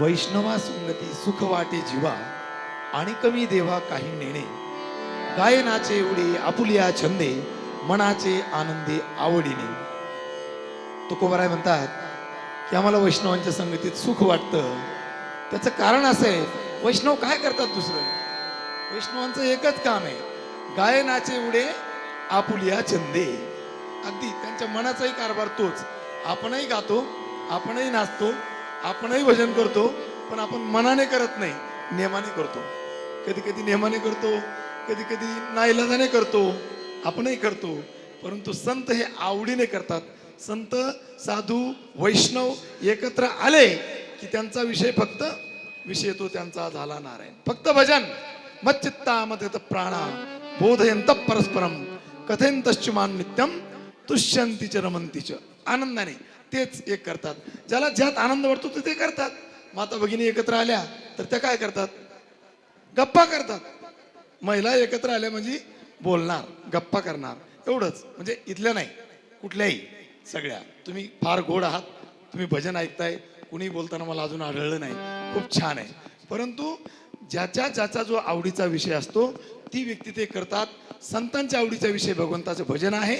वैष्णवा संगती सुख वाटे जीवा आणि कमी देवा काही नेणे. गायनाचे एवढे आपुलिया छंदे मनाचे आनंदे आवडीने. तुकोबराय म्हणतात की आम्हाला वैष्णवांच्या संगतीत सुख वाटतं. त्याचं कारण असं आहे वैष्णव काय करतात दुसरं? वैष्णवांचं एकच काम आहे गायनाचे एवढे आपुलिया छंदे. अगदी त्यांच्या मनाचाही कारभार तोच. आपणही गातो आपणही नाचतो आपणही भजन करतो पण आपण मनाने करत नाही नियमाने करतो. कधी कधी नियमाने करतो कधी कधी नाईलाजाने करतो आपणही करतो. परंतु संत हे आवडीने करतात. संत साधू वैष्णव एकत्र आले की त्यांचा विषय फक्त विषय तो त्यांचा झाला नारायण. फक्त भजन. मच्चित्ता मत प्राणा बोधयंत परस्परम कथेंतश्चमान नित्यम तुष्यंतीच रमंतीच आनंदाने. तेच एक करतात. ज्याला ज्यात आनंद वाटतो ते ते करतात. माता भगिनी एकत्र आल्या तर त्या काय करतात? गप्पा करतात. महिला एकत्र आल्या म्हणजे बोलणार गप्पा करणार. एवढंच. म्हणजे इथल्या नाही कुठल्याही सगळ्या. तुम्ही फार गोड आहात तुम्ही भजन ऐकताय कुणी बोलताना मला अजून आढळलं नाही. खूप छान आहे. परंतु ज्याच्या ज्याचा जो आवडीचा विषय असतो ती व्यक्ती ते करतात. संतांच्या आवडीचा विषय भगवंताचं भजन आहे.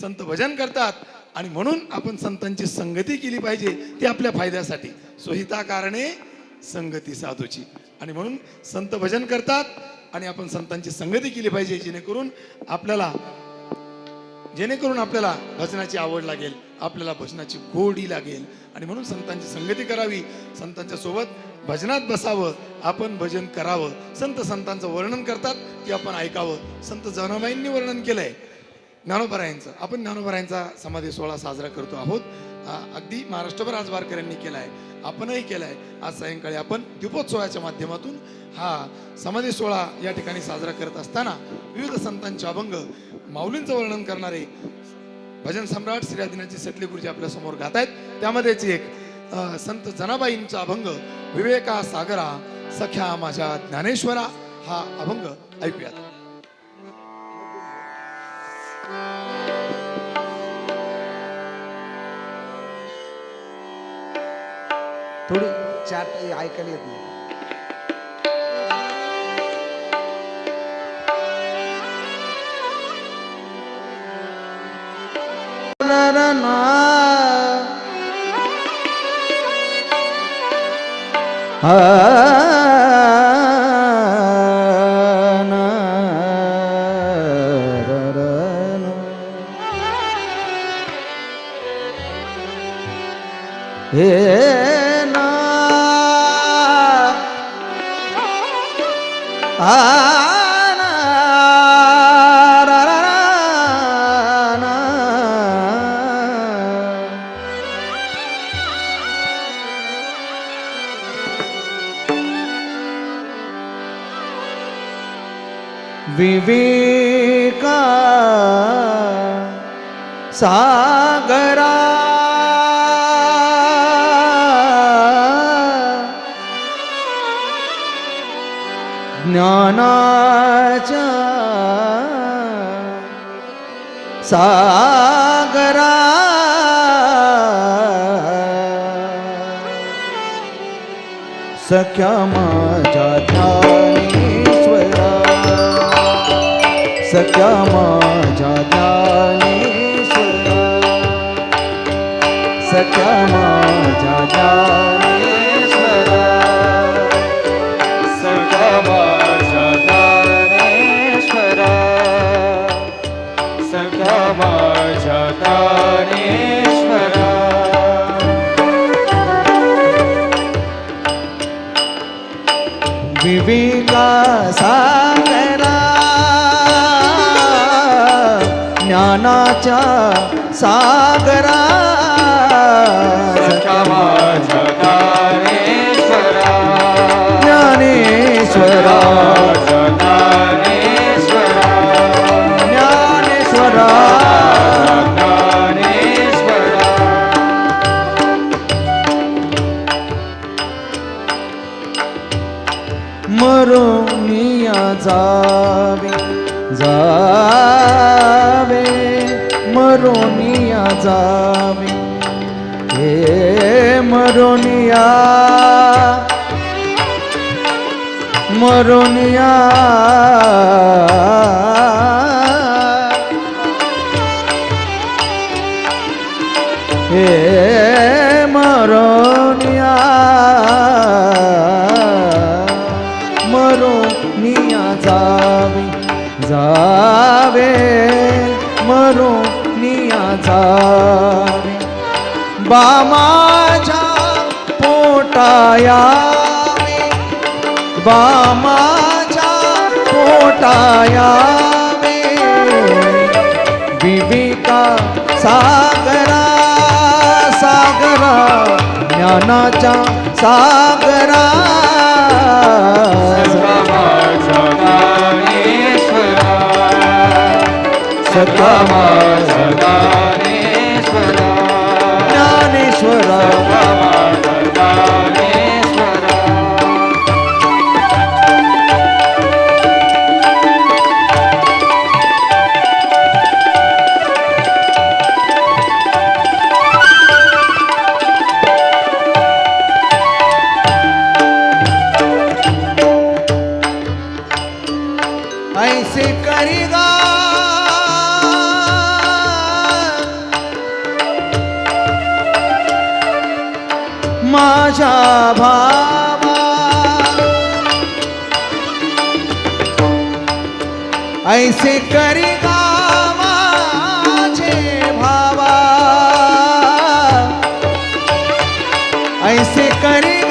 संत भजन करतात. आणि म्हणून आपण संतांची संगती केली पाहिजे ती आपल्या फायद्यासाठी. सोहिता कारणे संगती साधूची. आणि म्हणून संत भजन करतात आणि आपण संतांची संगती केली पाहिजे जेणेकरून आपल्याला जेणेकरून आपल्याला भजनाची आवड लागेल आपल्याला भजनाची गोडी लागेल. आणि म्हणून संतांची संगती करावी. संतांच्या सोबत भजनात बसावं आपण भजन करावं. संत संतांचं वर्णन करतात की आपण ऐकावं. संत जनाबाईंनी वर्णन केलंय. ज्ञानोबरायांचं आपण ज्ञानोबरायांचा समाधी सोहळा साजरा करतो आहोत. अगदी महाराष्ट्रभर आज वारकऱ्यांनी केलाय. आपणही केलाय. आज सायंकाळी आपण दीपोत्सवाच्या माध्यमातून हा समाधी सोहळा या ठिकाणी साजरा करत असताना विविध संतांचे अभंग माऊलींचं वर्णन करणारे भजन सम्राट श्री आदिनाथजी सटले गुरुजी आपल्यासमोर गात आहेत त्यामध्येच एक संत जनाबाईंचा अभंग विवेका सागरा सख्या माझ्या ज्ञानेश्वरा हा अभंग ऐकूयात. થોડી ચાટ આઈકની હતી. હા હે आ ना ज्ञानाच्या सागरा सख्या माझ्या ध्यानेश्वरा सख्या माझ्या ज्ञानेश्वरा सख्या विवेका सागरा ज्ञानाच्या सागरा. ज्ञानेश्वरा. જાવે જાવે મરોનિયા જાવે હે મરોનિયા મરોનિયા माझ्या पोटाया बा माझ्या पोटाया विवेका सागरा सागरा ज्ञानाच्या सागरा सदा सदा ज्ञानेश्वरा सखा माझा माझ्या भावा। ऐसे करी माझे भावा। ऐसे करेगा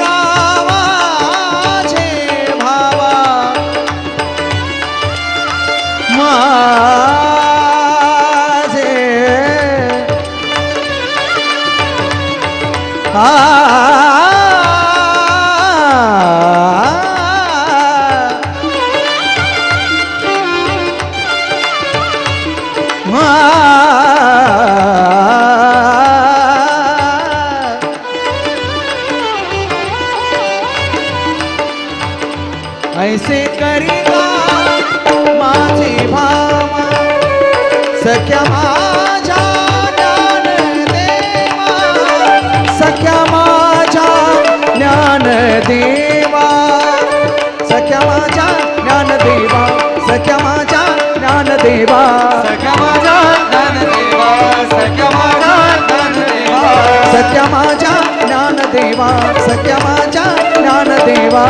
देवा सखा माझा ज्ञानदेवा सखा माझा ज्ञानदेवा सख्या माझ्या ज्ञान देवा। सख्या माझ्या ज्ञान देवा।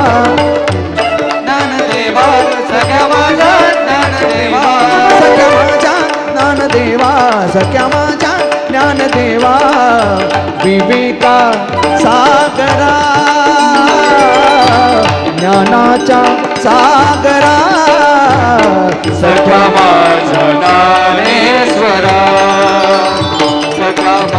ज्ञानदेवा सखा माझा ज्ञानदेवा सख्या माझ्या ज्ञान देवा। सख्या माझ्या ज्ञान देवा। विवेका सागरा। ज्ञानाच्या सागरा। सखा माझा ज्ञानेश्वरा. सखा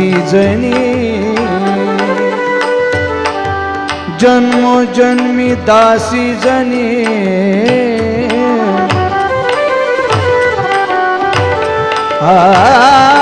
जनी। जन्मो जन्मी दासी जनी। आ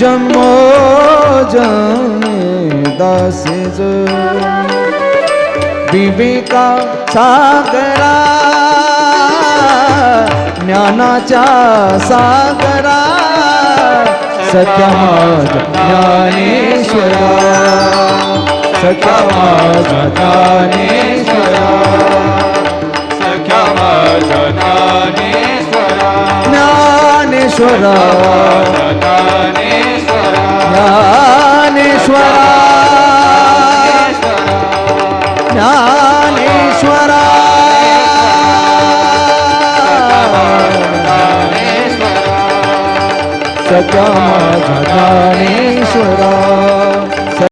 जन्मो जने दासेज विवेका सागरा ज्ञानाच्या सागरा सत्यमाज ज्ञानेश्वरा। सत्यमाज ज्ञानेश्वरा सख्या ज्ञानेश्वरा। ज्ञानेश्वरा। सत्या माझा ज्ञानेश्वरा